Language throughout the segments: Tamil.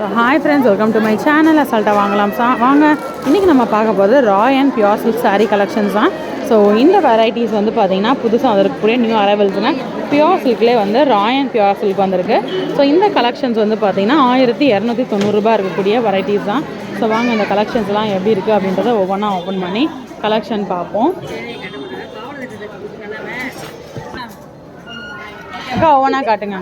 So hi friends welcome to my channel அசால்ட்டாக வாங்கலாம் சா வாங்க. இன்றைக்கி நம்ம பார்க்க போகிறது raw and pure silk sari collections தான். ஸோ இந்த வெரைட்டிஸ் வந்து பார்த்திங்கன்னா புதுசாக வந்திருக்கக்கூடிய நியூ அரைவல்ஸ்னால் பியூர் சில்க்லேயே வந்து ராய் அண்ட் பியூர் சில்க் வந்திருக்கு. ஸோ இந்த கலெக்ஷன்ஸ் வந்து பார்த்திங்கன்னா ஆயிரத்தி இரநூத்தி தொண்ணூறுரூபா இருக்கக்கூடிய வெரைட்டிஸ் தான். ஸோ வாங்க இந்த கலெக்ஷன்ஸ்லாம் எப்படி இருக்குது அப்படின்றத ஒவ்வொன்றா ஓப்பன் பண்ணி கலெக்ஷன் பார்ப்போம். அக்கா ஒவ்வொன்றா காட்டுங்க.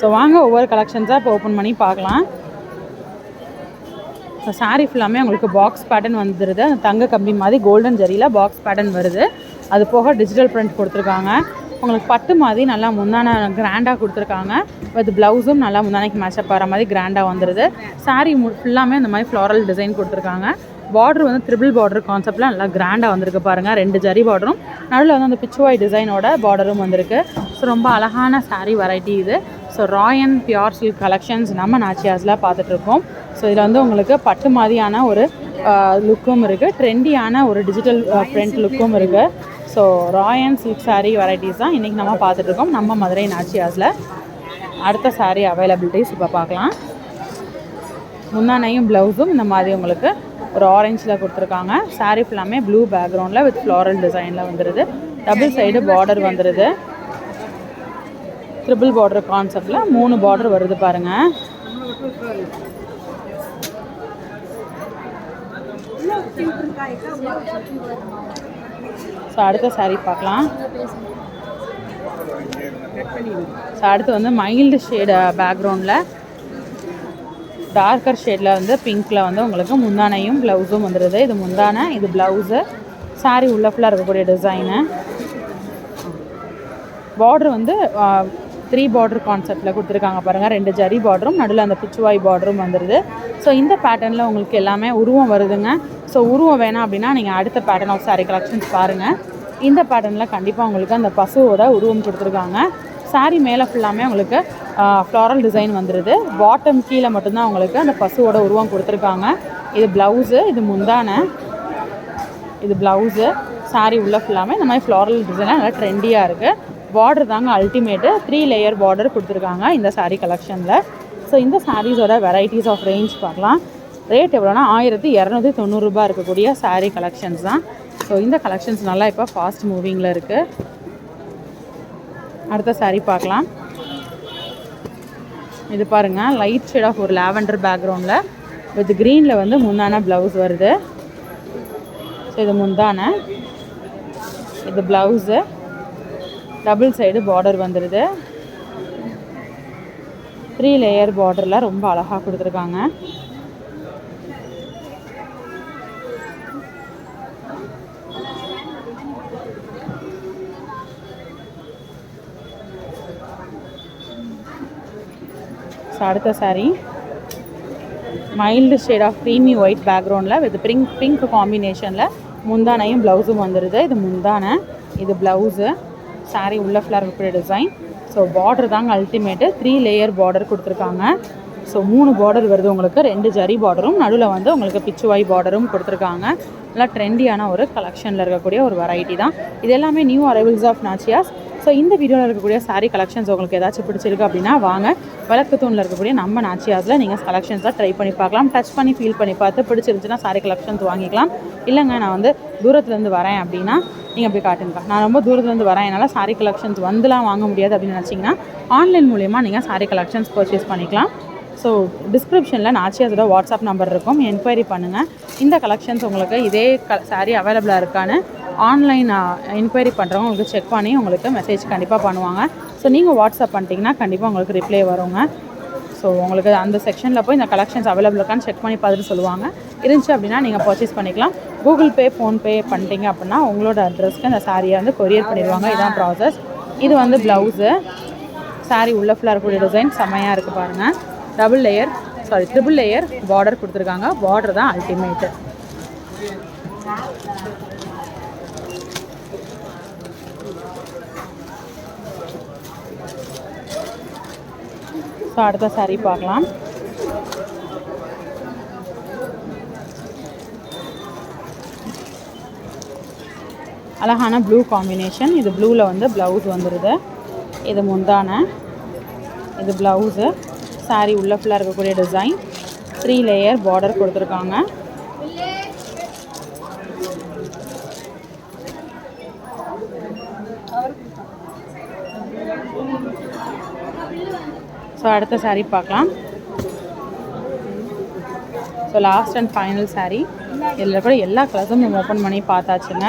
ஸோ வாங்க ஒவ்வொரு கலெக்ஷன்ஸாக இப்போ ஓப்பன் பண்ணி பார்க்கலாம். ஸோ சாரீ ஃபுல்லாமே உங்களுக்கு பாக்ஸ் பேட்டர்ன் வந்துடுது அந்த தங்க கம்பி மாதிரி கோல்டன் ஜரியில் பாக்ஸ் பேட்டர்ன் வருது. அது போக டிஜிட்டல் பிரிண்ட் கொடுத்துருக்காங்க. உங்களுக்கு பட்டு மாதிரி நல்லா முந்தான கிராண்டாக கொடுத்துருக்காங்க. வித் ப்ளவுஸும் நல்லா முந்தானைக்கு மேட்சப் ஆகிற மாதிரி கிராண்டாக வந்துடுது சாரீ மு ஃபுல்லாமே அந்த மாதிரி ஃப்ளாரல் டிசைன் கொடுத்துருக்காங்க. பார்டர் வந்து த்ரிபிள் பார்டர் கான்செப்டில் நல்லா கிராண்டாக வந்திருக்கு பாருங்கள் ரெண்டு ஜரி பார்டரும் நடுவில் வந்து அந்த பிச்சுவாய் டிசைனோட பார்டரும் வந்திருக்கு. ஸோ ரொம்ப அழகான சாரீ வெரைட்டி இது. So rayon pure silk collections நம்ம நாச்சியாஸில் பார்த்துட்ருக்கோம். ஸோ இதில் வந்து உங்களுக்கு பட்டு மாதிரியான ஒரு லுக்கும் இருக்குது ட்ரெண்டியான ஒரு டிஜிட்டல் பிரிண்ட் லுக்கும் இருக்குது so rayon silk sari varieties தான் இன்றைக்கி நம்ம பார்த்துட்ருக்கோம். நம்ம மதுரை நாச்சியாஸில் அடுத்த சாரீ அவைலபிலிட்டிஸ் இப்போ பார்க்கலாம். முந்தானையும் ப்ளவுஸும் இந்த மாதிரி உங்களுக்கு ஒரு ஆரஞ்சில் கொடுத்துருக்காங்க. சாரீ ஃபுல்லாமே ப்ளூ பேக்ரவுண்டில் வித் ஃப்ளாரல் டிசைனில் வந்துடுது டபுள் சைடு பார்டர் வந்துடுது ட்ரிபிள் பார்டர் கான்செப்டில் மூணு பார்டர் வருது பாருங்கள் ஸோ அடுத்த சாரீ பார்க்கலாம். ஸோ அடுத்து வந்து மைல்டு ஷேடு பேக்ரவுண்டில் டார்க்கர் ஷேடில் வந்து பிங்க்கில் வந்து உங்களுக்கு முந்தானையும் ப்ளவுஸும் வந்துடுது இது முந்தானை இது ப்ளவுஸு சாரீ உள்ள ஃபுல்லாக இருக்கக்கூடிய டிசைனு பார்டர் வந்து த்ரீ பார்டர் கான்செப்டில் கொடுத்துருக்காங்க பாருங்கள் ரெண்டு ஜரி பார்டரும் நடுவில் அந்த பிச்சுவாய் பார்டரும் வந்துடுது ஸோ இந்த பேட்டர்னில் உங்களுக்கு எல்லாமே உருவம் வருதுங்க. ஸோ உருவம் வேணாம் அப்படின்னா நீங்கள் அடுத்த பேட்டர்ன் ஆஃப் சாரி கலெக்ஷன்ஸ் பாருங்கள் இந்த பேட்டர்னில் கண்டிப்பாக உங்களுக்கு அந்த பசுவோட உருவம் கொடுத்துருக்காங்க. Saree மேலே ஃபுல்லாமே உங்களுக்கு ஃப்ளாரல் டிசைன் வந்துடுது பாட்டம் கீழே மட்டும்தான் உங்களுக்கு அந்த பசுவோட உருவம் கொடுத்துருக்காங்க. இது ப்ளவுஸு இது முந்தானை. இது ப்ளவுஸு saree உள்ள ஃபுல்லாமே இந்த மாதிரி ஃப்ளாரல் டிசைனாக நல்லா ட்ரெண்டியாக இருக்குது பார்டர் தாங்க அல்டிமேட்டு த்ரீ லேயர் பார்டர் கொடுத்துருக்காங்க இந்த சாரீ கலெக்ஷனில் ஸோ இந்த சாரீஸோட வெரைட்டிஸ் ஆஃப் ரேஞ்ச் பார்க்கலாம். ரேட் எவ்வளோனா ஆயிரத்தி இரநூத்தி தொண்ணூறுரூபா இருக்கக்கூடிய சாரீ கலெக்ஷன்ஸ் தான். ஸோ இந்த கலெக்ஷன்ஸ் நல்லா இப்போ ஃபாஸ்ட் மூவிங்கில் இருக்குது அடுத்த சாரீ பார்க்கலாம். இது பாருங்கள் லைட் ஷேட் ஆஃப் ஒரு லாவெண்டர் பேக்ரவுண்டில் வித் க்ரீனில் வந்து முந்தான ப்ளவுஸ் வருது. ஸோ இது முந்தான. இது ப்ளவுஸு டபுள் சைடு பார்டர் வந்துடுது த்ரீ லேயர் பார்டரில் ரொம்ப அழகாக கொடுத்துருக்காங்க. ஸோ அடுத்த sari mild shade of creamy white பேக்ரவுண்டில் வித் பிங்க் பிங்க் காம்பினேஷனில் முந்தானையும் ப்ளவுஸும் வந்துடுது இது முந்தானை இது ப்ளவுஸு சாரீ உள்ள ஃபுல்லாக இருக்கக்கூடிய டிசைன் ஸோ பார்டர் தாங்க அல்டிமேட்டு த்ரீ லேயர் பார்டர் கொடுத்துருக்காங்க. ஸோ மூணு பார்டர் வருது உங்களுக்கு. ரெண்டு ஜரி பார்டரும் நடுவில் வந்து உங்களுக்கு பிச்சுவாய் பார்டரும் கொடுத்துருக்காங்க. நல்லா ட்ரெண்டியான ஒரு கலெக்ஷனில் இருக்கக்கூடிய ஒரு வெரைட்டி தான். இது எல்லாமே new arrivals of Nachiyas so இந்த வீடியோவில் இருக்கக்கூடிய சாரீ கலெக்ஷன்ஸ் உங்களுக்கு ஏதாச்சும் பிடிச்சிருக்கு அப்படின்னா வாங்க. விளக்கு தூணில் இருக்கக்கூடிய நம்ம நாச்சியாஸில் நீங்கள் கலெக்ஷன்ஸாக ட்ரை பண்ணி பார்க்கலாம். டச் பண்ணி ஃபீல் பண்ணி பார்த்து பிடிச்சிருந்துச்சுன்னா saree கலெக்ஷன்ஸ் வாங்கிக்கலாம். இல்லைங்க நான் வந்து தூரத்துலேருந்து வரேன் அப்படின்னா நீங்கள் அப்படி காட்டுங்க நான் ரொம்ப தூரத்துலேருந்து வரேன். என்னால் saree கலெக்ஷன்ஸ் வந்துலாம் வாங்க முடியாது அப்படின்னு நினச்சிங்கன்னா ஆன்லைன் மூலியமாக நீங்கள் saree கலெக்ஷன்ஸ் பர்ச்சேஸ் பண்ணிக்கலாம். ஸோ டிஸ்கிரிப்ஷனில் நாச்சியாஸோட வாட்ஸ்அப் நம்பர் இருக்கும். என்கொயரி பண்ணுங்கள் இந்த கலெக்ஷன்ஸ் உங்களுக்கு இதே க சாரீ அவைலபிளாக இருக்கான்னு ஆன்லைன் என்கொயரி பண்ணுறவங்க உங்களுக்கு செக் பண்ணி உங்களுக்கு மெசேஜ் கண்டிப்பாக பண்ணுவாங்க. ஸோ நீங்கள் வாட்ஸ்அப் பண்ணிட்டீங்கன்னா கண்டிப்பாக உங்களுக்கு ரிப்ளை வருங்க. ஸோ உங்களுக்கு அந்த செக்ஷனில் போய் இந்த கலெக்ஷன்ஸ் அவைலபிள் இருக்கான்னு செக் பண்ணி பார்த்துட்டு சொல்லுவாங்க. இருந்துச்சு அப்படின்னா நீங்கள் பர்ச்சேஸ் பண்ணிக்கலாம். கூகுள் பே ஃபோன்பே பண்ணிட்டீங்க அப்படின்னா உங்களோட அட்ரஸ்க்கு அந்த சாரியை வந்து கொரியர் பண்ணிடுவாங்க. இதான் ப்ராசஸ் இது வந்து ப்ளவுஸு saree உள்ள ஃபுல்லாக இருக்கக்கூடிய டிசைன் செம்மையாக இருக்குது பாருங்கள் double layer sari triple layer border கொடுத்துருக்காங்க. பார்டர் தான் அல்டிமேட்டு ஸோ அடுத்த saree பார்க்கலாம். அழகான ப்ளூ காம்பினேஷன் இது ப்ளூவில் வந்து ப்ளவுஸ் வந்துடுது இது முந்தான. இது ப்ளவுஸு சாரி உள்ள ஃபுல்லாக இருக்கக்கூடிய டிசைன் த்ரீ லேயர் பார்டர் கொடுத்துருக்காங்க. ஸோ அடுத்த சாரீ பார்க்கலாம். So last and final sari இதில் கூட எல்லா கலர்ஸும் நம்ம ஓப்பன் பண்ணி பார்த்தாச்சுங்க.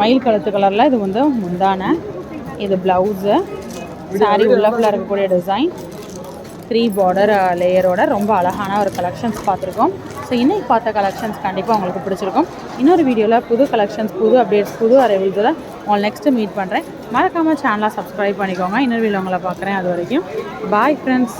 மயில் கழுத்து கலரில் இது வந்து முந்தான இது ப்ளவுஸு சாரீ உள்ள ஃபுல்லாக இருக்கக்கூடிய டிசைன் த்ரீ பார்டர் லேயரோட ரொம்ப அழகான ஒரு கலெக்ஷன்ஸ் பார்த்துருக்கோம். ஸோ இன்றைக்கி பார்த்த கலெக்ஷன்ஸ் கண்டிப்பாக உங்களுக்கு பிடிச்சிருக்கும். இன்னொரு வீடியோவில் புது கலெக்ஷன்ஸ் புது அப்டேட்ஸ் புது அரைவல்ஸில் உங்களை நெக்ஸ்ட்டு மீட் பண்ணுறேன் மறக்காமல் சேனலாக சப்ஸ்கிரைப் பண்ணிக்கோங்க. இன்னொரு வீடியோ உங்களை பார்க்குறேன். அது வரைக்கும் பாய் ஃப்ரெண்ட்ஸ்